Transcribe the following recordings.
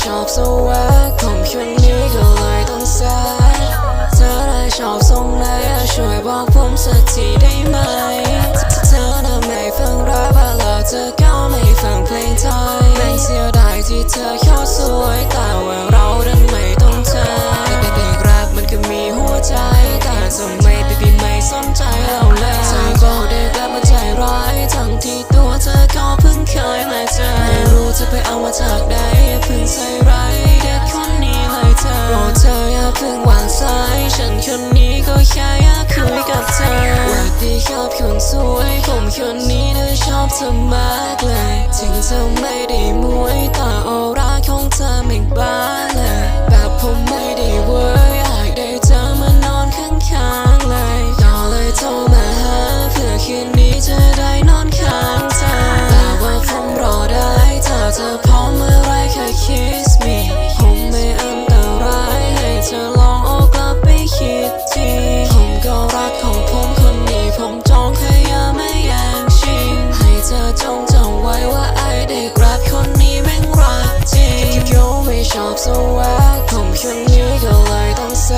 ชอบสวักผมคืนนี้ก็เลยต้องแซดเธอได้ชอบทรงไหนช่วยบอกผมสักทีได้ไหมเธอน่ะไม่ฟังแรปอะแล้วเธอก็ไม่ฟังเพลงไทยไม่เสียดายที่เธอเขาสวยแต่ว่าเราดันไม่ต้องเธอเด็กๆแรปมันก็มีหัวใจแต่ทำไมพี่พี่ไม่สนใจเราเลยเธอบอกเด็กแรปมันใจร้ายทั้งที่ตัวเธอก็เพิ่งเคยมาเจอไม่รู้จะไปเอามาจากไหน ออย่าเพิ่งวางสายฉันคนนี้ก็แค่อยากคุยกับเธอวัดดีครับคนสวยผมคนนี้เธอชอบเธอมากเลย ถึงเธอไม่ได้มวยต ชอบสวักผมคนนี้ก็เลยต้องแซ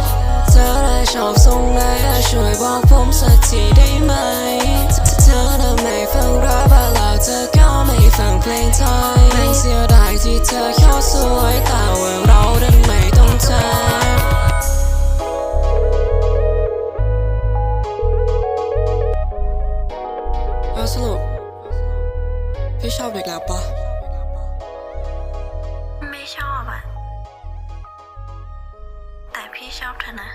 ดเธอได้ชอบทรงไหนอะช่วยบอกผมสักทีได้ไหม เธอน่ะไม่ฟังรปอะแล้วเธอก็ไม่ฟังเพลงไทยไม่เสียดายที่เธอเขาสวยแต่ว่าเราดันไม่ต้องเธอสรุปพี่ชอบเด็กแล้วปะ ชอบเธอนะ